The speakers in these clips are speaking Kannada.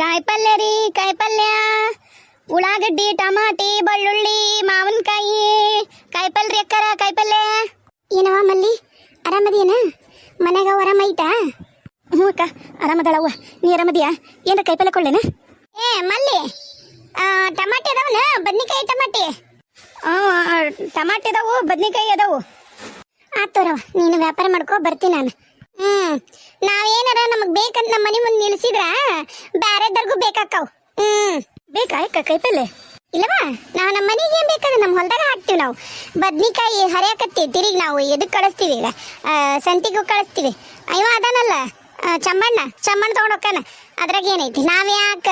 ಕಾಯಿಪಲ್ಯ ರೀ ಕಾಯಿಪಲ್ಯ. ಉಳ್ಳಾಗಡ್ಡಿ ಟಮಾಟಿ ಬೆಳ್ಳುಳ್ಳಿ ಮಾವಿನಕಾಯಿ. ಕಾಯಿಪಲ್ರಿ ಅಕ್ಕಾರ ಕಾಯಿಪಲ್ಯ ಏನವ ಮಲ್ಲಿ? ಆರಾಮದೇನ ಮನ್ಯಾಗ ಆರಾಮ ಐತಾ? ಹ್ಞೂ ಅಕ್ಕ ಆರಾಮದಳವ್ವ. ನೀ ಆರಾಮದಿಯಾ? ಏನ್ರ ಕಾಯಿಪಲ್ಯ ಕೊಳ್ಳೇನ ಏ ಮಲ್ಲಿ. ಟಮಾಟಿ ಅದಾವನ? ಬದ್ನಿಕಾಯಿ ಟಮಾಟಿ? ಟಮಾಟಿ ಅದಾವು ಬದ್ನಿಕಾಯಿ ಅದಾವು. ಆತೋರವ ನೀನು ವ್ಯಾಪಾರ ಮಾಡ್ಕೊ ಬರ್ತೀನಿ ನಾನು. ಹ್ಮ್. ನಾವೇನಾರ ನಮಗ್ ಬೇಕಂತ ನಮ್ಮ ಮನೆ ಮುಂದೆ ನಿಲ್ಸಿದ್ರ ಬ್ಯಾರೆದರ್ಗೂ ಬೇಕಾಕವ್. ಹ್ಮ್. ಬೇಕಾ ಅಕ್ಕ ಕೈಪಲ್ಲೆ ಇಲ್ಲವಾ? ನಾವು ನಮ್ಮ ಮನೆಗೆ ಏನ್ ಬೇಕಾದ್ರೆ ನಮ್ಮ ಹೊಲ್ದಾಗ ಹಾಕ್ತಿವಿ ನಾವು. ಬದ್ನಿಕಾಯಿ ಹರಿಯಾಕತ್ತೀವಿ ತಿರುಗಿ ನಾವು ಎದಕ್ ಕಳಿಸ್ತೀವಿ ಈಗ? ಸಂತಿಗೂ ಕಳಿಸ್ತೀವಿ. ಅಯ್ಯೋ ಅದಾನಲ್ಲ. ಆ, ಚಮ್ಮಣ್ಣ ಚಮ್ಮಣ್ಣ ತಗೊಂಡ್ ಹೋಗ್ತಾನ. ಅದ್ರಾಗ ಏನೈತಿ? ನಾವ್ ಯಾಕ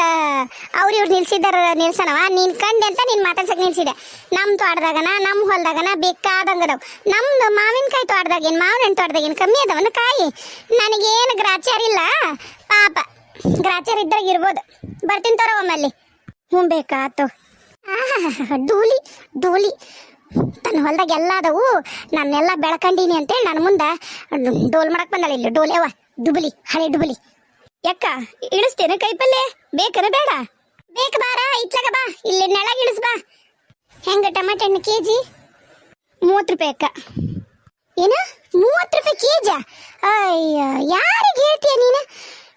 ಅವ್ರು ಇವ್ರು ನಿಲ್ಸಿದಾರ ನಿಲ್ಸನವ? ನೀನ್ ಕಂಡೆ ಅಂತ ನೀನ್ ಮಾತಾಡ್ಸಕ್ ನಿಲ್ಸಿದೆ. ನಮ್ ತೋಟದಾಗನ ನಮ್ ಹೊಲ್ದಾಗನ ಬೇಕಾದಂಗದವು. ನಮ್ದು ಮಾವಿನಕಾಯಿ ತೋಟದಾಗ ಏನು ಮಾವಿನ ಹಣ್ಣು ತೋಟದಾಗ ಏನು ಕಮ್ಮಿ ಅದಾವನ ಕಾಯಿ? ನನಗೇನು ಗ್ರಾಚಾರ ಇಲ್ಲ? ಪಾಪ ಗ್ರಾಚಾರ ಇದ್ರಾಗ ಇರ್ಬೋದು. ಬರ್ತೀನಿ ತೋರ ಒಮ್ಮಲ್ಲಿ. ಹ್ಞೂ ಬೇಕಾತು ಆಹಾಹಾಹಾ, ಡೂಲಿ ಡೂಲಿ. ತನ್ನ ಹೊಲದಾಗ ಎಲ್ಲ ಅದಾವು. ನಾನೆಲ್ಲ ಬೆಳ್ಕಂಡೀನಿ ಅಂತೇಳಿ ನನ್ನ ಮುಂದೆ ಡೋಲ್ ಮಾಡಕ್ಕೆ ಬಂದಳ ಇಲ್ಲಿ. ಡೋಲೇವ ಡುಬಲಿ ಹಳೆ ಡುಬಲಿ. ಯಾಕ? ಇಳಿಸ್ತೇನೆ ಕೈಪಲ್ಲೆ? ಬೇಕನ ಬೇಡ? ಬೇಕು ಬಾರ, ಇತ್ಲಾಗ ಬಾ. ಇಲ್ಲಿ ನೆಳಗೆ ಇಳಿಸ್ ಬಾ ಹೆಂಗ ಟಮಾಟೆ ಹಣ್ಣು ಕೆ ಜಿ ಮೂವತ್ತು ರೂಪಾಯಿ ಅಕ್ಕ. ಏನ? ಮೂವತ್ತು ರೂಪಾಯಿ ಕೆ ಜಿ ಅಯ್ಯ, ಯಾರಿಗೆ ಹೇಳ್ತೀಯ ನೀನು?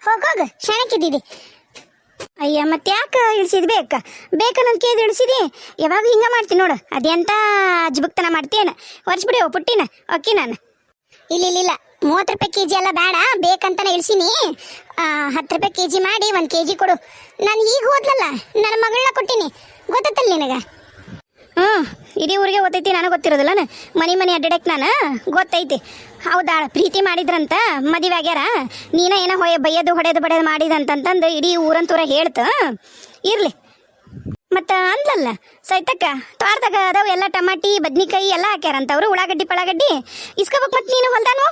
ಹೋಗೋಗ ಶಣಕ್ಕಿದ್ದಿದೆ ಅಯ್ಯ, ಮತ್ತೆ ಯಾಕೆ ಇಳಿಸಿದ್ ಬೇಕ? ಬೇಕನ್ನೊಂದು ಕೇದು ಇಳಿಸಿದಿ? ಯಾವಾಗ ಹಿಂಗ ಮಾಡ್ತೀನಿ ನೋಡು. ಅದೆಂತ ಅಜ್ಬಕ್ತನ ಮಾಡ್ತೀಯನ ಒರ್ಸ್ಬಿಡಿ ಪುಟ್ಟಿನ ಅಕ್ಕಿ ನಾನು ಇಲ್ಲ ಇಲ್ಲ. ಮೂವತ್ತು ರೂಪಾಯಿ ಕೆ ಜಿ ಎಲ್ಲ ಬೇಡ, ಬೇಕಂತಾನೆ ಇಳಿಸಿನಿ. ಹತ್ತು ರೂಪಾಯಿ ಕೆ ಜಿ ಮಾಡಿ ಒಂದು ಕೆ ಜಿ ಕೊಡು. ನಾನು ಈಗ ಓದ್ಲಲ್ಲ, ನನ್ನ ಮಗಳನ್ನ ಕೊಟ್ಟಿನಿ. ಗೊತ್ತತ್ತಲ್ಲ ನಿನಗೆ? ಹ್ಞೂ ಇಡೀ ಊರಿಗೆ ಗೊತ್ತೈತಿ, ನನಗೆ ಗೊತ್ತಿರೋದಿಲ್ಲ ಮನೆ ಮನೆ ಅಡ್ಡಾಡಕ್ಕೆ ನಾನು? ಗೊತ್ತೈತಿ. ಹೌದಾ, ಪ್ರೀತಿ ಮಾಡಿದ್ರಂತ? ಮದುವೆ ಆಗ್ಯಾರ? ನೀನ ಏನೋ ಹೊಯ ಬೈಯೋದು ಹೊಡೆಯೋದು ಬಡಿಯೋದು ಮಾಡಿದಂತಂತಂದು ಇಡೀ ಊರಂತೂರ ಹೇಳ್ತು? ಇರ್ಲಿ. ಮತ್ತು ಅಂದ್ಲಲ್ಲ, ಸೈತಕ್ಕ ತೋಟದಾಗ ಅದಾವ ಎಲ್ಲ ಟಮಾಟಿ, ಬದ್ನಿಕಾಯಿ ಎಲ್ಲ ಹಾಕ್ಯಾರಂತ. ಅವರು ಉಳ್ಳಾಗಡ್ಡಿ ಪಳಾಗಡ್ಡಿ ಇಸ್ಕೋಬೇಕು ಮತ್ತೆ ನೀನು ಹೊಲ್ದಾನು?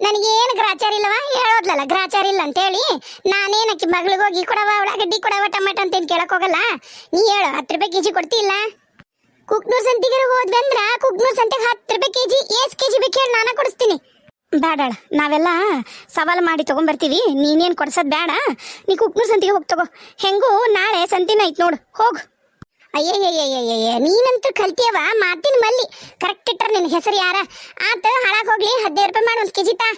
ನನಗೇನು ಗ್ರಾಚಾರ ಇಲ್ಲವಾ? ಹೇಳೋದ್ಲಲ್ಲ, ಗ್ರಾಚಾರ ಇಲ್ಲ ಅಂತೇಳಿ. ನಾನೇನಕ್ಕೆ ಮಗಳಿಗೆ ಹೋಗಿ ಕೊಡವ ಉಳ್ಳಾಗಡ್ಡಿ ಕೊಡವ, ಟಮಾಟ ಅಂತೇನು ಕೇಳಕ್ ಹೋಗಲ್ಲ? ನೀ ಹೇಳು, ಹತ್ತು ರೂಪಾಯಿ ಕೆಜಿ ಕೊಡ್ತಿಲ್ಲ? ಕುಕ್ನೂರ್ ಸಂತಿಗೆ ಹೋದ್ವಂದ್ರ ಕುಕ್ನೂರ್ ಸಂತಿಗೆ ಹತ್ತು ರೂಪಾಯಿ ಕೆ ಕೆಜಿ ಬೇಕು ಹೇಳಿ, ನಾನು ಕೊಡಿಸ್ತೀನಿ. ಬೇಡಾಳ ನಾವೆಲ್ಲ ಸವಾಲು ಮಾಡಿ ತಗೊಂಬರ್ತೀವಿ, ನೀನೇನು ಕೊಡ್ಸೋದು ಬೇಡ ನೀ ಕುಕ್ನೂರ್ ಸಂತಿಗೆ ಹೋಗಿ ತಗೋ. ಹೆಂಗೂ ನಾಳೆ ಸಂತಿನ ಐತೆ ನೋಡು, ಹೋಗು. ಅಯ್ಯಯ್ಯಯ್ಯಯ್ಯಯ್ಯ, ನೀನಂತೂ ಕಲ್ತಿಯವ ಮಾತಿನ ಮಲ್ಲಿ. ಕರೆಕ್ಟ್ ಇಟ್ರ ನಿನ್ನ ಹೆಸರು ಯಾರ? ಆತ, ಹಾಳಾಗ್ ಹೋಗ್ಲಿ, ಹದಿನೈದು ರೂಪಾಯಿ ಮಾಡಿ ಒಂದು ಕೆಜಿ ತಾ.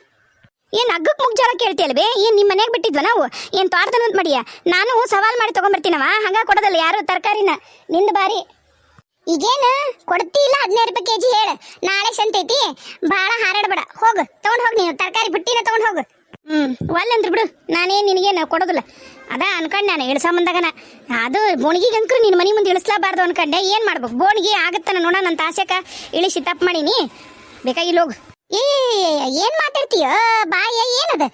ಏನ್ ಅಗ್ಗಕ್ಕೆ ಮುಗ್ಜಾಳ ಕೇಳ್ತಿಯಲ್ವೇ ಏನ್ ನಿಮ್ಮ ಮನೆಗ್ ಬಿಟ್ಟಿದ್ವ ನಾವು? ಏನ್ ತೋಟದ ಅಂತ ಮಾಡಿಯ? ನಾನು ಸವಾಲ್ ಮಾಡಿ ತಗೊಂಬರ್ತೀನವ? ಹಂಗ ಕೊಡೋದಲ್ಲ ಯಾರು? ತರಕಾರಿನ. ನಿಂದ ಬಾರಿ. ಈಗೇನು? ಕೊಡ್ತಿ ಇಲ್ಲ ಹದಿನೈದು ರೂಪಾಯಿ ಕೆಜಿ ಹೇಳ. ನಾಳೆ ಸಂತೈತಿ ಭಾಳ ಹಾರಾಡ್ಬೇಡ. ಹೋಗು, ತಗೊಂಡ್ ಹೋಗಿ ನೀನು. ತರಕಾರಿ ಬಿಟ್ಟಿನ ತಗೊಂಡ್ ಹೋಗು. ಹ್ಮ್ ಒಲ್ಲಂದ್ರ ಬಿಡು. ನಾನೇ ನಿನಗೇನು ಕೊಡೋದಿಲ್ಲ. ಅದ ಅನ್ಕೊಂಡೆ ನಾನು ಇಳಿಸಂಬಂದಾಗನ ಅದು ಬೋಣಿಗೆ ಅಂಕರು ನಿನ್ನ ಮನೆ ಮುಂದೆ ಇಳಿಸ್ಲಾಬಾರ್ದು ಅನ್ಕೊಂಡೆ, ಏನು ಮಾಡ್ಬೇಕು? ಬೋಣಿಗೆ ಆಗತ್ತನ ನೋಡ ನನ್ನ ತಾಸಕ ಇಳಿಸಿ ತಪ್ಪು ಮಾಡೀನಿ. ಬೇಕಾಗಿಲ್ಲ ಹೋಗು. ಏ, ಏನ್ ಮಾತಾಡ್ತೀಯ? ಬಾಯ, ಏನದ?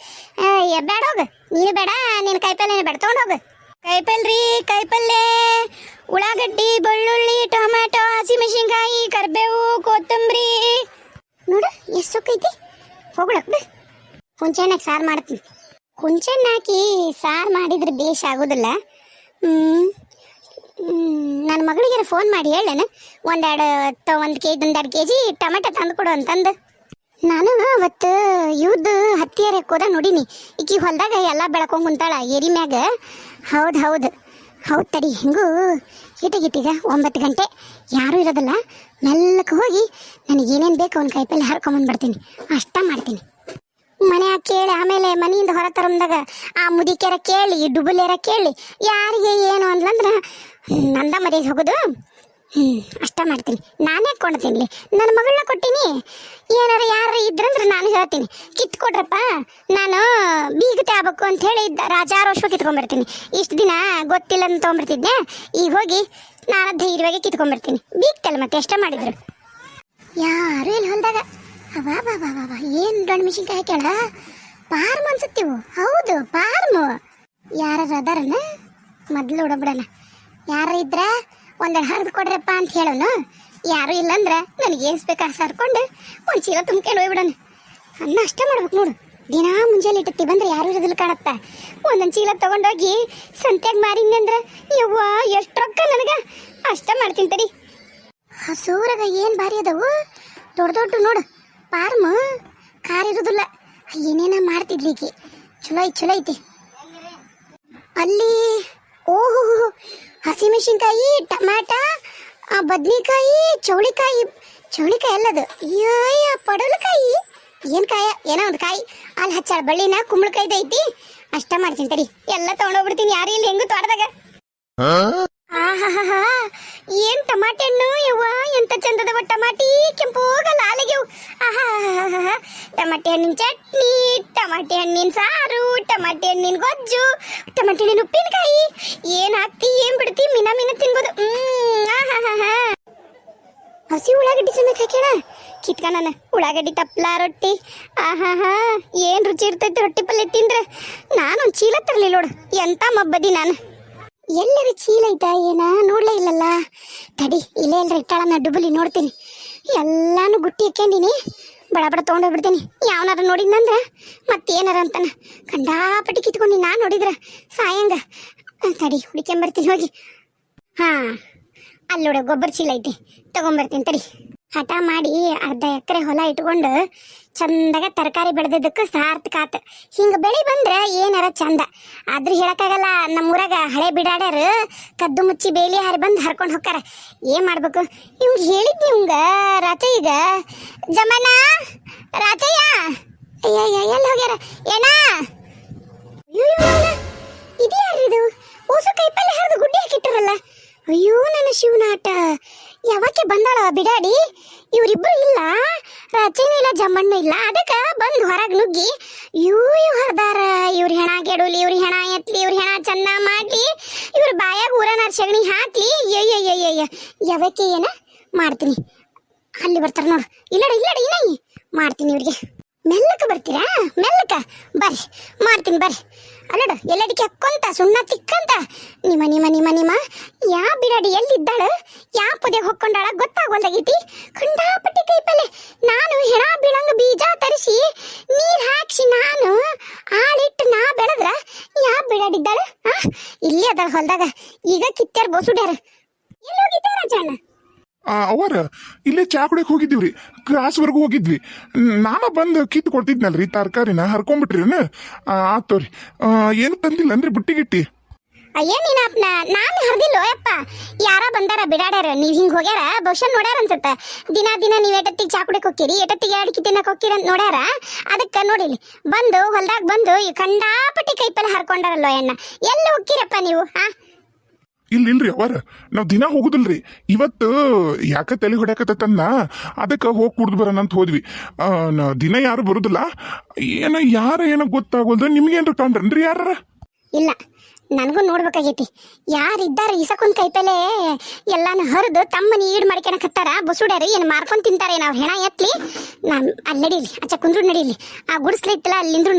ಬೇಡ ಹೋಗು. ನೀನು ಬೇಡ, ನಿನ್ನ ಕಾಯಿಪಲ್ಲೆ ಬೇಡ ತಗೊಂಡ್ ಹೋಗು. ಕಾಯಿಪಲ್ರಿ ಕಾಯಿಪಲ್ಲೆ ಉಳ್ಳಾಗಡ್ಡಿ, ಬೆಳ್ಳುಳ್ಳಿ, ಟೊಮ್ಯಾಟೊ ಹಸಿಮೆಣಸಿನ್ಕಾಯಿ ಕರಿಬೇವು, ಕೊತ್ತಂಬರಿ. ನೋಡು, ಎಷ್ಟು ಸೊಕ್ಕೈತಿ. ಹೋಗ್ಳಕ್ ಬಿ. ಹುಂಚೆಣ್ಣಾಗ ಸಾರು ಮಾಡ್ತೀನಿ. ಹುಂಚೆಣ್ಣು ಹಾಕಿ ಸಾರು ಮಾಡಿದ್ರೆ ಬೇಷ್ ಆಗೋದಿಲ್ಲ. ನನ್ನ ಮಗಳಿಗೆ ಫೋನ್ ಮಾಡಿ ಹೇಳೇನ. ಒಂದೆರಡು ತ, ಒಂದು ಕೆ ಜಿ ಒಂದೆರಡು ಕೆ ಜಿ ಟೊಮೆಟೊ ತಂದು ಕೊಡು ಅಂತಂದು. ನಾನು ಅವತ್ತು ಇವ್ದು ಹತ್ತಿ ಹರಿಯಕ್ಕೆ ಹೋದ ನೋಡೀನಿ. ಈಕಿ ಹೊಲ್ದಾಗ ಎಲ್ಲ ಬೆಳ್ಕೊಂಡು ಕುಂತಾಳ ಏರಿ ಮ್ಯಾಗ. ಹೌದು ಹೌದು. ಹೌದು ತಡಿ, ಹೆಂಗೂ? ಹಿಟಿಗಿಟ್ಟಿಗ ಒಂಬತ್ತು ಗಂಟೆ. ಯಾರೂ ಇರೋದಿಲ್ಲ. ಮೆಲ್ಲಕ್ಕೆ ಹೋಗಿ ನನಗೆ ಏನೇನು ಬೇಕು ಅವ್ನ ಕೈಪಲ್ಲಿ ಹರ್ಕೊಂಬಂದ್ಬಿಡ್ತೀನಿ. ಅಷ್ಟ ಮಾಡ್ತೀನಿ. ಕೇಳಿ, ಆಮೇಲೆ ಮನೆಯಿಂದ ಹೊರ ತರಂದಾಗ ಆ ಮುದಿಕೆರ ಕೇಳಿ ಡುಬುಲೆರ ಕೇಳಿ, ಯಾರಿಗೆ ಏನು ಅಂದ್ಲಂದ್ರ ನಂದ ಮರ್ಯಾದೆ ಹೋಗೋದು, ಹ್ಮ್, ಅಷ್ಟ ಮಾಡ್ತೀನಿ. ನಾನೇ ಕೊಂಡ್ತೀನಿ ನನ್ನ ಮಗಳನ್ನ ಕೊಟ್ಟೀನಿ. ಏನಾರ ಯಾರು ಇದ್ರಂದ್ರೆ ನಾನು ಹೇಳ್ತೀನಿ. ಕಿತ್ಕೊಡ್ರಪ್ಪ, ನಾನು ಬೀಗತೆ ಆಗ್ಬೇಕು ಅಂತ ಹೇಳಿ ರಾಜಾರೋಶ್ವ ಕಿತ್ಕೊಂಡ್ಬರ್ತೀನಿ. ಇಷ್ಟು ದಿನ ಗೊತ್ತಿಲ್ಲ ಅಂತ ತೊಗೊಂಬರ್ತಿದ್ದೆ ಈಗ ಹೋಗಿ ನಾನು ಧೈರ್ಯವಾಗಿ ಕಿತ್ಕೊಂಡ್ಬರ್ತೀನಿ. ಬೀಗ್ತಲ್ಲ ಮತ್ತೆ, ಎಷ್ಟ ಮಾಡಿದ್ರು? ಯಾರು ಇಲ್ಲಿ ಹೊಲ್ದಾಗ. ಅವಾ ಬಾ ಬಾ ಬಾ ಏನು ಮೆಣಸಿನ್ಕಾಯಿ ಹಾಕ್ಯಾಳ? ಪಾರ್ಮ್ ಅನ್ಸುತ್ತೆ ಹೌದು, ಪಾರ್ಮ್. ಯಾರ ಅದಾರನ ಮೊದ್ಲು ಹೊಡಬಿಡಣ ಯಾರ ಇದ್ರ ಒಂದೆರಡು ಹರಿದು ಕೊಡ್ರಪ್ಪ ಅಂತ ಹೇಳೋನು. ಯಾರು ಇಲ್ಲಂದ್ರೆ ನನಗೆ ಏನ್ಸ್ ಬೇಕಾ ಸರ್ಕೊಂಡು ಒಂದು ಚೀಲ ತುಂಬ್ಕೊಂಡು ಹೋಗ್ಬಿಡೋಣ. ಅನ್ನ ಅಷ್ಟೇ ಮಾಡ್ಬೇಕು ನೋಡು. ದಿನಾ ಮುಂಜಾನೆ ಇಟ್ಟತ್ತಿ ಬಂದ್ರೆ ಯಾರು ಇರೋದಿಲ್ಲ ಕಾಣತ್ತ. ಒಂದೊಂದು ಚೀಲ ತಗೊಂಡೋಗಿ ಸಂತ್ಯಾಗ ಮಾರಿನಿ ಅಂದ್ರೆ, ಯವ್ವ, ಎಷ್ಟು ರೊಕ್ಕ ನನಗೆ? ಅಷ್ಟ ಮಾಡ್ತೀನಿ ತಡಿ. ಹಸೂರಾಗ ಏನು ಭಾರಿ ಅದಾವು? ದೊಡ್ಡ ದೊಡ್ಡ ನೋಡು. ಪಾರ್ಮ್, ಕಾರ್ ಇರೋದಿಲ್ಲ. ಏನೇನ ಮಾಡ್ತಿದ್ಲಿಕ್ಕೆ ಚಲೋ ಐತಿ ಚಲೋ ಐತಿ. ಅಲ್ಲಿ ಓಹೋ ಹಸಿಮೆಣಸಿನ್ಕಾಯಿ ಟಮಾಟ ಆ ಬದ್ನಿಕಾಯಿ ಚೌಳಿಕಾಯಿ ಚೌಳಿಕಾಯಿ ಅಲ್ಲದು ಅಯ್ಯ ಪಡಲಕಾಯಿ ಏನು ಕಾಯ? ಏನೋ ಒಂದು ಕಾಯಿ. ಅಲ್ಲಿ ಹಚ್ಚಾಳ ಬಳ್ಳಿನ ಕುಂಬಳಕಾಯ್ದು ಐತಿ. ಅಷ್ಟ ಮಾಡ್ತೀನಿ ತಡಿ. ಎಲ್ಲ ತಗೊಂಡೋಗ್ಬಿಡ್ತೀನಿ. ಯಾರು ಇಲ್ಲಿ ಹೆಂಗು ತೋಟದಾಗ? ಆಹಾಹಾ ಏನ್ ಟಮಾಟೆ ಹಣ್ಣು? ಯವ್ವ ಎಂತ ಚಂದದ ಟಮಾಟಿ ಕೆಂಪೋಗ ಟಮಾಟೆ ಹಣ್ಣಿನ ಚಟ್ನಿ, ಟಮಾಟೆ ಹಣ್ಣಿನ ಸಾರು, ಟಮಾಟೆ ಹಣ್ಣಿನ ಗೊಜ್ಜು, ಟಮಾಟೆ ಹಣ್ಣಿನ ಉಪ್ಪಿನಕಾಯಿ. ಏನ್ ಹಾಕ್ತಿ, ಏನ್ ಬಿಡ್ತಿ, ಮಿನ ಮಿನ ತಿನ್ಬೋದು. ಹಸಿ ಉಳ್ಳಾಗಡ್ಡಿ ಸಮೇತ ಹಾಕ್ಯಾಣ ಕಿತ್ಕ ನಾನು ಉಳ್ಳಾಗಡ್ಡಿ ತಪ್ಪಲ ರೊಟ್ಟಿ. ಆಹಾಹಾ, ಏನ್ ರುಚಿ ಇರ್ತೈತೆ ರೊಟ್ಟಿ ಪಲ್ಯ ತಿಂದ್ರೆ? ನಾನೊಂದ್ ಚೀಲ ತರಲಿ ನೋಡು, ಎಂತ ಮಬ್ಬದಿ ನಾನು. ಎಲ್ಲರ ಚೀಲ ಐತಾ, ಏನ? ನೋಡ್ಲೇ ಇಲ್ಲಲ್ಲ. ತಡಿ, ಇಲ್ಲೇ ಎಲ್ರ ಇಟ್ಟಾಳ, ನಾ ಡುಬಲಿ ನೋಡ್ತೀನಿ. ಎಲ್ಲಾನು ಗುಟ್ಟಿ ಹಾಕ್ಯಂಡಿನಿ. ಬಡ ಬಡ ತೊಗೊಂಡೋಗ್ಬಿಡ್ತೀನಿ ಯಾವನಾರ ನೋಡಿದ್ನಂದ್ರೆ ಮತ್ತೇನಾರ ಅಂತಾನೆ ಕಂಡಾಪಟ್ಟಿ ಕಿತ್ಕೊಂಡು ನಾನು ನೋಡಿದ್ರೆ ಸಾಯಂಗ. ತಡಿ ಹುಡ್ಕೊಂಬರ್ತೀನಿ ಹೋಗಿ. ಹಾಂ ಅಲ್ಲಿ ನೋಡ ಗೊಬ್ಬರ ಚೀಲ ಐತಿ. ತಗೊಂಬರ್ತೀನಿ, ತಡಿ. ಹಠ ಮಾಡಿ ಅರ್ಧ ಎಕರೆ ಹೊಲ ಇಟ್ಕೊಂಡು ಚಂದಾಗ ತರಕಾರಿ ಬೆಳೆದಿದ್ದಕ್ಕೆ ಸಾರ್ಥಕ ಆತು ಹಿಂಗ ಬೆಳಿ ಬಂದ್ರೆ ಏನಾರ ಚಂದ. ಆದ್ರೂ ಹೇಳಕ್ಕಾಗಲ್ಲ, ನಮ್ಮೂರಾಗ ಹಳೆ ಬಿಡಾಡ್ಯಾರ, ಕದ್ದು ಮುಚ್ಚಿ ಬೇಲಿ ಹಾರಿ ಬಂದು ಹರ್ಕೊಂಡು ಹೋಗ್ತಾರ ಏನ್ ಮಾಡ್ಬೇಕು? ಇವ್ಗೆ ಹೇಳಿದ್ನಿ ಇವಂಗ ರಾಜ ಈಗ. ಜಮನ ಅಯ್ಯ ಅಯ್ಯ ಎಲ್ಲಿ ಹೋಗ್ಯಾರ? ಏನ ಇದು? ಓಸು ಕೈಪಲ್ಲೆ ಹರಿದು ಅಯ್ಯೋ, ನನ್ನ ಶಿವನಾಟ. ಯಾವಕ್ಕೆ ಬಂದಾಳ ಬಿಡಾಡಿ? ಇವರಿಬ್ರು ಇಲ್ಲ. ರಚನೆ ಇಲ್ಲ ಜಮ್ಮಣ್ಣ ಇಲ್ಲ. ಅದಕ್ಕೆ ಬಂದು ಹೊರಗೆ ನುಗ್ಗಿ ಇವ್ ಇವ್ ಹರ್ದಾರ. ಇವ್ರ ಹೆಣ ಗೆಡುಲಿ ಇವ್ರ ಹೆಣ ಎತ್ಲಿ, ಇವ್ರ ಹೆಣ ಚಂದ ಮಾಡ್ಲಿ. ಇವ್ರ ಬಾಯಾಗ ಊರನ ಸಗಣಿ ಹಾಕ್ಲಿ. ಅಯ್ಯಯ್ಯಯ್ಯಯ್ಯ. ಯಾವಕ್ಕೆ ಏನ? ಮಾಡ್ತೀನಿ. ಅಲ್ಲಿ ಬರ್ತಾರ ನೋಡು. ಇಲ್ಲಡ ಇಲ್ಲಡ, ಇಲ್ಲ. ಮಾಡ್ತೀನಿ ಇವ್ರಿಗೆ. ಮೆಲ್ಲಕ ಬರ್ತೀರಾ? ಮೆಲ್ಲಕ? ಬರ್ರಿ ಮಾಡ್ತೀನಿ ಬರ್ರಿ. ಅಲ್ಲಡ ಎಲ್ಲಡಿಕೆ ಹಕ್ಕೊಂತ ಸುಣ್ಣ ತಿಕ್ಕಂತ ನಿಮ್ಮ ನಿಮ್ಮ ನಿಮ್ಮ ನಿಮ್ಮ ಯಾ ಬಿಡಾಡಿ ಎಲ್ಲಿದ್ದಾಳ? ಯಾ ಪೊದೆಗೆ ಹೊಕ್ಕೊಂಡಾಳ? ಗೊತ್ತಾಗೋಲ್ದಾಗೈತಿ ಖಂಡಾಪಟ್ಟಿ ಕೈಪಲ್ಲೆ. ನಾನು ಹೆಣ ಬೀಳಂಗ ಬೀಜ ತರಿಸಿ ನೀರ್ ಹಾಕ್ಸಿ ನಾನು ಆಳಿಟ್ಟು ನಾ ಬೆಳೆದ್ರ ಯಾ ಬಿಡಾಡಿದ್ದಾಳ? ಆ ಇಲ್ಲಿ ಅದಾಳ ಹೊಲ್ದಾಗ. ಈಗ ಕಿತ್ಯಾರ ಬೋಸುಡ್ಯಾರ. ಎಲ್ಲೋಗಿದ್ದಾರ ಆ, ಅವರ ಇಲ್ಲೇ ಚಾ ಕುಡಿಯಕ್ ಹೋಗಿದ್ದೀವ್ರಿ. ಕ್ರಾಸ್ವರೆಗೂ ಹೋಗಿದ್ವಿ. ನಾನು ಬಂದು ಕಿತ್ತು ಕೊಡ್ತಿದ್ನಲ್ರಿ, ತರಕಾರಿನ ಹರ್ಕೊಂಡ್ಬಿಟ್ರಿನ ಆತೋರಿ ಏನು ಬಂದಿಲ್ಲ ಅಂದ್ರೆ ಗಿಟ್ಟಿ. ಅಯ್ಯ, ನೀನ ನಾನು ಹರ್ದಿಲ್ಲ ಯಪ್ಪ ಯಾರ ಬಂದಾರ, ಬಿಡಾಡ್ಯಾರ. ನೀವ್ ಹಿಂಗೆ ಹೋಗ್ಯಾರ? ಬಹುಶಃ ನೋಡ್ಯಾರ ಅನ್ಸತ್ತ. ದಿನ ದಿನ ನೀವ್ ಎಟತ್ತಿಗೆ ಚಾ ಕುಡಿಯಕ್ ಹೋಗ್ತೀರಿ ಎಟತ್ತಿಗೆ ಅಡಿಕೆ ತಿನ್ನಕ್ ಹೋಗ್ತೀರಿ ಅಂತ ನೋಡ್ಯಾರ? ಅದಕ್ಕೆ ನೋಡಿಲಿ. ಬಂದು, ಹೊಲ್ದಾಗ ಬಂದು ಈ ಕಂಡಾಪಟ್ಟಿ ಕೈಪಲ್ಲಿ ಹರ್ಕೊಂಡಾರಲ್ಲೋ ಅಣ್ಣ ಎಲ್ಲಿ ಹೋಗ್ತೀರಪ್ಪ ನೀವು ಹಾ ಇಲ್ಲ ಇಲ್ರಿ ಅವರ. ನಾವು ದಿನ ಹೋಗುದಿಲ್ರಿ. ಇವತ್ತು ಯಾಕ ತಲೆ ಹೊಡ್ಯಾಕತ್ತನ್ನ ಅದಕ್ಕೆ ಹೋಗಿ ಕುಡ್ದು ಬರೋಣ ಅಂತ ಹೋದ್ವಿ. ದಿನ ಯಾರು ಬರುದಿಲ್ಲ. ಏನೋ, ಯಾರ ಏನೋ ಗೊತ್ತಾಗೋದು ನಿಮ್ಗೇನ್ರ ಕಂಡ್ರನ್ರಿ ಯಾರ ಇಲ್ಲ, ನನಗೂ ನೋಡ್ಬೇಕಾಗೈತಿ. ಯಾರಿದ್ದಾರ ಇಸಕೊಂದ್ ಕೈಪೆಲೆ ಎಲ್ಲಾನು ಹರಿದು ತಮ್ಮನಿ ಈಡ್ ಮಾಡ್ಕೊಳಕತ್ತಾರ ಬಸುಡ್ಯಾರ, ಏನು ಮಾರ್ಕೊಂಡು ತಿಂತಾರೆ ನಾವು ಹೆಣ ಎತ್ಲಿ. ನಾನು ಅಲ್ಲಿ ನಡೀಲಿ. ಅಚ್ಚ ಕುಂದ್ರು ನಡೀಲಿ. ಆ ಗುಡಿಸ್ಲ ಇತ್ತಲ್ಲ ಅಲ್ಲಿಂದ್ರು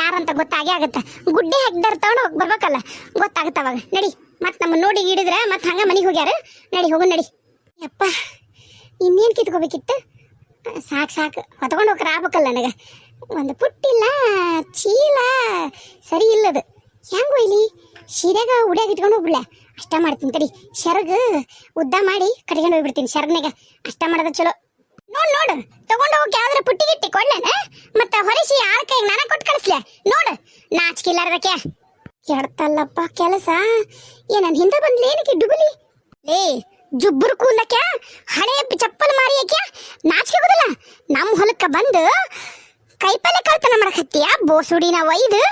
ಯಾರಂತ ಗೊತ್ತಾಗೇ ಆಗುತ್ತೆ. ಗುಡ್ಡೆ ಹೆಗ್ದಾರ್ ತಗೊಂಡು ಹೋಗಿ ಬರ್ಬೇಕಲ್ಲ. ಗೊತ್ತಾಗುತ್ತೆ ಅವಾಗ. ನಡಿ. ಮತ್ ನಮ್ಮ ನೋಡಿ ಹಿಡಿದ್ರೆ ಮತ್ತೆ ಹಂಗ ಮನೆಗೆ ಹೋಗ್ಯಾರ. ನಡಿ ಹೋಗು ನಡಿ. ಯಪ್ಪ, ಇನ್ನೇನ್ ಕಿತ್ಕೋಬೇಕಿತ್ತು? ಸಾಕು ಸಾಕು. ಹೊತ್ಕೊಂಡು ಹೋಗ್ರ ಆಗ್ಬೇಕಲ್ಲ ನನಗೆ. ಒಂದು ಪುಟ್ಟಿಲ್ಲ, ಚೀಲ, ಸರಿ ಇಲ್ಲದು. ಹೆಂಗು ಇಲ್ಲಿ ಸೀರೆಗ ಉಡ್ಯಾಗ ಇಟ್ಕೊಂಡು ಹೋಗ್ಬಿಡ್ಲ? ಅಷ್ಟ ಮಾಡ್ತೀನಿ ತಡಿ. ಶರಗ್ ಉದ್ದ ಮಾಡಿ ಕಟ್ಕೊಂಡು ಹೋಗ್ಬಿಡ್ತೀನಿ ಶರಗ್ನಾಗ ಅಷ್ಟ ಮಾಡೋದ ಚಲೋ. ನೋಡ್, ನೋಡು. ತಗೊಂಡು ಹೋಗಿ ಯಾವ್ದಾರ ಪುಟ್ಟಿ ಗಿಟ್ಟಿ ಕೊಡ್ಲೇನ? ಮತ್ತ ಹೊರಸಿ ಯಾರ ಕೈಗೆ ನಾನ ಕೊಟ್ಟು ಕಳಿಸ್ಲೆ? ನೋಡು. ನಾಚಿಕಿಲ್ಲಾರ್ದಕ್ಕೆ. ಕೆಡ್ತಲ್ಲಪ್ಪ, ಕೆಲಸ. ಏ ನನ್ನ ಹಿಂದೆ ಬಂದ್ಲಿ ಏನಕ್ಕೆ ಡುಗುಲಿ ಲೇ, ಜುಬ್ಬರು ಕೂದಲಕ್ಕೆ ಹಳೆ ಚಪ್ಪಲ್ ಮಾರಿಯಕ್ಕೆ ನಾಚಿಕೆ ಬದಲ ನಮ್ಮ ಹೊಲಕ್ಕ ಬಂದು ಕೈಪಲ್ಲೆ ಕಳ್ತನ ಮಾಡಕತ್ತೀಯ, ಬೋಸುಡಿನ ಒಯ್ದು?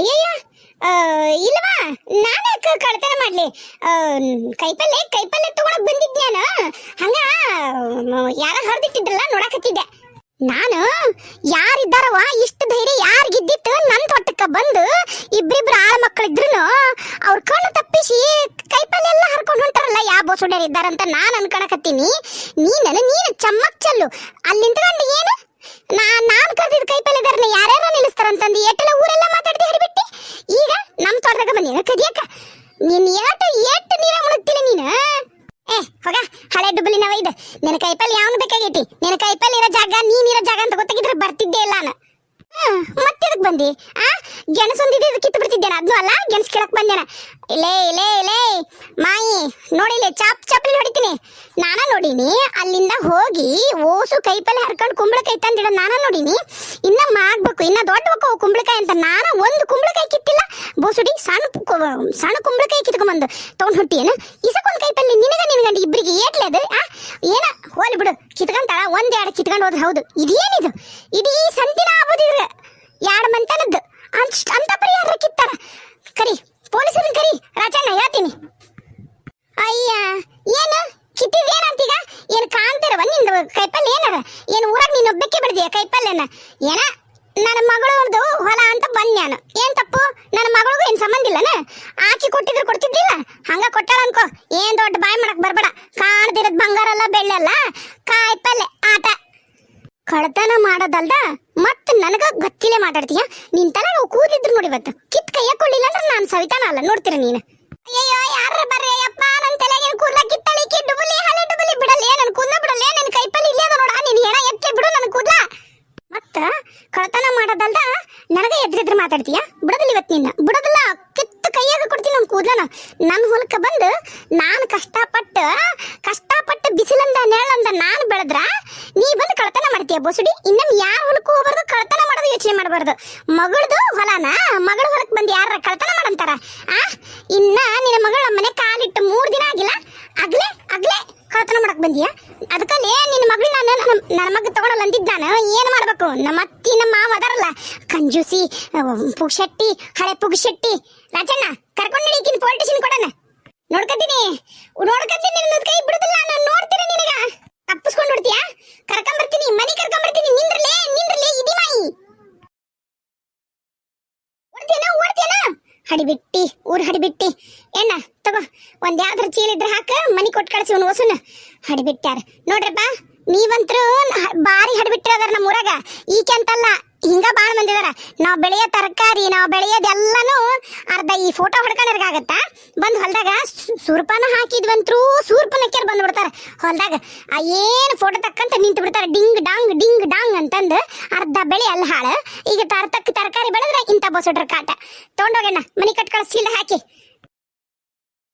ಅಯ್ಯಯ್ಯ ಇಲ್ವಾ ನಾನೇ ಕಳ್ತನ ಮಾಡ್ಲಿ? ಕೈಪಲ್ಲೆ ಕೈಪಲ್ಲೆ ತಗೊಳಕ್ ನಾನು ಹಂಗ ಯಾರ ಹರಿದಿಟ್ಟಿದ್ರಲ್ಲ, ನೋಡಕತ್ತಿದ್ದೆ. ನಾನು? ಯಾರಿದ್ದಾರವ ಇಷ್ಟು ಧೈರ್ಯ ಯಾರಿಗಿದ್ದಿತ್ತು? ನನ್ನ ತೋಟಕ್ಕ ಬಂದು ಇಬ್ರಿಬ್ರು ಆಳ ಮಕ್ಕಳಿದ್ರು ಅವ್ರ ಕಣ್ಣು ತಪ್ಪಿಸಿ ಕೈಪಲ್ಲೆ ಎಲ್ಲ ಹರ್ಕೊಂಡು ಹೊಂಟಾರಲ್ಲ ಯಾವ ಬೋಸುಡ್ಯಾರ ಇದ್ದಾರಂತ ನಾನು ಅನ್ಕೊಳಕತ್ತೀನಿ ನೀನು ನೀನು ಚಮ್ಮಕ್ ಚಲ್ಲು. ಅಲ್ಲಿ ನಿಂತ್ಕೊಂಡು ಏನು? ನಾ, ನಾನು ಕರೆದಿದ್ದ ಕೈಪಲ್ಲೆದಾರನ್ನ ಯಾರ್ಯಾರ ನಿಲ್ಲಿಸ್ತಾರಂತಂದು ಎಟ್ಟೆಲ್ಲ ಊರೆಲ್ಲ ಮಾತಾಡ್ತಿ ಹಿಡಿಬಿಟ್ಟಿ ಈಗ ನಮ್ಮ ತೋಟದಾಗ ಬಂದಿನ ಕದಿಯಕ್ಕ? ನೀನ್ ಏಟು ಎಷ್ಟು ನೀರ ಮುಳುಗ್ತಿಲ್ಲ ನೀನು? ಏ, ಹೋಗ. ಹಳೆ ಡುಬ್ಲಿ ನಾವ ಇದು. ನಿನ್ನ ಕೈಪಲ್ಲಿ ಯಾವನು ಬೇಕಾಗೈತಿ? ನಿನ ಕೈಪಲ್ಲಿ ಇರೋ ಜಾಗ, ನೀನ್ ಇರೋ ಜಾಗ ಅಂತ ಗೊತ್ತಾಗಿದ್ರೆ ಬರ್ತಿದ್ದೆ ಇಲ್ಲ ನಾನು. ಮತ್ತೆ ಎದಕ್ ಬಂದಿ? ಆ, ಗೆಣಸ್ ಒಂದಿದ್ದು ಕಿತ್ತು ಬಿಡ್ತಿದ್ದೇನೆ? ಅದನ್ನು ಅಲ್ಲ, ಗೆಣಸ್ ಕೇಳಕ್ ಬಂದೇನ? ಇಲ್ಲೇ ಇಲ್ಲೇ ಇಲ್ಲೇ. ಮಾಯಿ ನೋಡಿಲೆ ಚಾಪ್ ಚಾಪ್ಲಿ ಹೊಡಿತೀನಿ. ನಾನ ನೋಡಿನಿ, ಅಲ್ಲಿಂದ ಹೋಗಿ ಓಸು ಕೈಪಲ್ಲಿ ಹರ್ಕೊಂಡು ಕುಂಬಳಕಾಯಿ ತಂದಿಡ ನಾನ ನೋಡಿನಿ. ಇನ್ನ ಮಾಡ್ಬೇಕು ಇನ್ನ ದೊಡ್ಡ ಕುಂಬಳಕಾಯಿ ಅಂತ ನಾನ ಒಂದು ಕುಂಬಳಕಾಯಿ ಕಿತ್ತಿಲ್ಲ ಬೋಸುಡಿ ಸಣ್ಣ ಸಣ್ಣ ಕುಂಬಳಕಾಯಿ ಕಿತ್ಕೊಂಬಂದು ತಗೊಂಡ್ ಹೊಟ್ಟಿಯೇನ ಕೈ ಕೈಪಲ್ಲಿ ನಿನಗ ನಿನ್ಗಂಡು ಇಬ್ರಿಗೆ ಏಟ್ಲೇದು ಆ? ಏನ? ಹೋಲಿ ಬಿಡು. ಕಿತ್ಕೊಂತಾಳ ಒಂದ್ ಎರಡು ಕಿತ್ಕೊಂಡು ಹೋದ್ರೆ ಹೌದು. ಇದೇನಿದು? ಇಡೀ ಸಂತಿನ ಆಗೋದಿದ್ರ ಎರಡು ಮಂತನದ್ದು. ಅಷ್ಟ್ ಅಂತ ಪರಿಹಾರ ಕಿತ್ತಾರ. ಕರಿ, ಪೊಲೀಸರನ್ನ ಕರಿ. ರಾಜಣ್ಣ, ಹೇಳ್ತೀನಿ. ಅಯ್ಯ, ಏನು? ಕಿತ್ತಿದೇನಂತೀಗ ಏನು ಕಾಣ್ತಿರವ ನಿಂದು ಕೈಪಲ್ಲೆ ಏನಾರ? ಏನು ಊರಾಗ ನೀನು ಒಬ್ಬಕ್ಕೆ ಬೆಳೆದಿಯ ಕೈಪಲ್ಲೆನ? ಏನ? ನನ್ನ ಮಗಳದು ಹೊಲ ಅಂತ ಬಂದ್ ನಾನು. ಏನ್ ತಪ್ಪು? ನನ್ನ ಮಗಳಿಗೂ ಏನ್ ಸಂಬಂಧ ಇಲ್ಲನ? ಆಕಿ ಕೊಟ್ಟಿದ್ರು ಕೊಡ್ತಿದ್ದಿಲ್ಲ? ಹಂಗ ಕೊಟ್ಟಾಳ ಅನ್ಕೋ. ಏನ್ ದೊಡ್ಡ ಬಾಯಿ ಮಾಡಕ್ ಬರ್ಬೇಡ. ಕಾಣ್ದಿರದ್ ಬಂಗಾರ ಅಲ್ಲ ಬೆಳ್ಳಲ್ಲ ಕಾಯಿಪಲ್ಲೆ ಆಟ. ಕಳ್ತನ ಮಾಡೋದಲ್ದ? ಮತ್ ನನಗ ಗೊತ್ತಿಲ್ಲೇ ಮಾತಾಡ್ತೀಯ? ನಿನ್ ತಲೆ ಕೂದಿದ್ರು ನೋಡಿ ಇವತ್ತು. ಕಿತ್ ಕೈಯ ಕೊಡ್ಲಿಲ್ಲ ಅಂದ್ರೆ ನಾನು ಸವಿತಾನ ಅಲ್ಲ. ನೋಡ್ತೀರ ನೀನು. ಅಯ್ಯೋ ಯಾರ ಬರ್ರಿ ಅಯ್ಯಪ್ಪ ನನ್ ತಲೆಗೆ ಕೂದ್ಲ ಕಿತ್ತಳಿಕೆ ಡುಬಲಿ ಹಳೆ ಡುಬಲಿ ಬಿಡಲ್ಲ ನನ್ ಕೂದ್ಲ ಬಿಡಲ್ಲ ನನ್ ಕೈಪಲ್ಲಿ ಇಲ್ಲೇ ಅದ ನೋಡ ನೀನ್ ಹೆಣ ಎತ್ತಿ ಬಿಡು ನನ್ ಕೂದ್ಲ ಮತ್ತ ಕಳ್ತನ ಮಾಡೋದಲ್ದ? ನನಗೆ ಎದ್ರೆದ್ರ ಮಾತಾಡ್ತೀಯ? ಬಿಡೋದಿಲ್ಲ ಇವತ್ತು ನಿನ್ನ. ಬಿಡೋದಿಲ್ಲ. ಕಿತ್ತು ಕೈಯಾಗ ಕೊಡ್ತೀನಿ ನನ್ ಕೂದ್ಲನ. ನನ್ನ ಹೊಲಕ್ಕೆ ಬಂದು ನಾನು ಕಷ್ಟಪಟ್ಟು ಕಷ್ಟಪಟ್ಟು ಬಿಸಿಲಂದ, ನೆರಳಂದ ನಾನು ಬೆಳೆದ್ರ ನೀ ಬಂದು ಕಳ್ತನ ಮಾಡ್ತೀಯ ಬೋಸುಡಿ? ಇನ್ನೊಮ್ಮೆ ಯಾರ ಹೊಲಕ್ಕೂ ಹೋಗ್ಬಾರ್ದು ಕಳ್ತನ ಮಾಡೋದು ಯೋಚನೆ ಮಾಡಬಾರ್ದು. ಮಗಳದು ಹೊಲನ, ಮಗಳ ಹೊಲಕ್ ಬಂದು ಯಾರ ಕಳ್ತನ ಮಾಡಂತಾರ? ಆ? ಇನ್ನ ನಿನ್ನ ಮಗಳ ಮನೆ ಕಾಲಿಟ್ಟು ಮೂರು ದಿನ ಆಗಿಲ್ಲ? ಅಗ್ಲೆ ಅಗ್ಲೆ. ಕಳ್ತನ ಮಾಡಕ್ ಬಂದಿಯಾ? ಅದಕ್ಕಲ್ಲಿ ನಿನ್ನ ಮಗಳು ನಾನು ನನ್ನ ಮಗ ತಗೊಳಲ್ಲ ಅಂದಿದ್ದ ನಾನು. ಏನು ಮಾಡ್ಬೇಕು? ನಮ್ಮ ಅತ್ತಿ, ನಮ್ಮ ಮಾವ ಅದಾರಲ್ಲ. ಕಂಜೂಸಿ ಪುಗ್ಶೆಟ್ಟಿ, ಹಳೆ ಪುಗ್ಶೆಟ್ಟಿ. ರಾಜಣ್ಣ, ಕರ್ಕೊಂಡು ನಡೀತೀನಿ ಪೊಲೀಸ್ ಸ್ಟೇಷನ್ ಕೊಡಣ. ನೋಡ್ಕತೀನಿ. ನೋಡ್ಕತೀನಿ ನಿನ್ನ ಕೈ ಬಿಡುದಿಲ್ಲ. ನಾನು ನೋಡ್ತೀನಿ ನಿನಗ. ತಪ್ಪಿಸ್ಕೊಂಡು ಬಿಡ್ತೀಯಾ ಕರ್ಕೊಂಬರ್ತೀನಿ ಮನೆ ಕರ್ಕೊಂಬರ್ತೀನಿ ನಿಂದ್ರಲೇ ನಿಂದ್ರಲೇ, ಇದಿ ಮಾಯಿ. ಹಡಿಬಿಟ್ಟಿ, ಊರ್ ಹಡಿಬಿಟ್ಟಿ. ಎಣ್ಣ ತಗೋ. ಒಂದ್ ಯಾವ್ದಾರ ಚೀಲ ಇದ್ರ ಹಾಕ, ಮನಿ ಕೊಟ್ಟು ಕಳ್ಸಿ ಅವ್ನು ಹೊಸನ. ಹಡಿಬಿಟ್ಟಾರ ನೋಡ್ರಪ್ಪ, ನೀವಂತ್ರು ಬಾರಿ ಅದರ ನಮ್ಮ ಊರಾಗ ಈಕೆ ಅಂತಲ್ಲ, ಹಿಂಗ ಬಾಳ ಮಂದಿ ಇದಾರ ನಾವ್ ಬೆಳೆಯೋ ತರಕಾರಿ, ನಾವ್ ಬೆಳೆಯೋದೆಲ್ಲಾನು ಅರ್ಧ ಈ ಫೋಟೋ ಹೊಡ್ಕೊಂಡಿರ್ಗಾಗತ್ತ? ಬಂದ್ ಹೊಲ್ದಾಗ ಸೂರ್ಪನ ಹಾಕಿದ್ವಂತ್ರೂ ಹಾಕಿದ್ವಂತ್ರು ಸೂರ್ಪನಕ್ಕೆರ್ ಬಂದು ಬಿಡ್ತಾರ. ಹೊಲ್ದಾಗ ಆ ಏನ್ ಫೋಟೋ ತಕ್ಕಂತ ನಿಂತು ಬಿಡ್ತಾರ. ಡಿಂಗ್ ಡಾಂಗ್ ಡಿಂಗ್ ಡಾಂಗ್ ಅಂತಂದು ಅರ್ಧ ಬೆಳೆ ಅಲ್ಲಿ ಹಾಳ. ಈಗ ತರ್ತಕ್ಕ ತರಕಾರಿ ಬೆಳೆದ್ರೆ ಇಂಥ ಬಸಡ್ರ ಕಾಟ. ತಗೊಂಡೋಗಣ್ಣ ಮನಿ ಕಟ್ ಸೀಲ್ ಹಾಕಿ.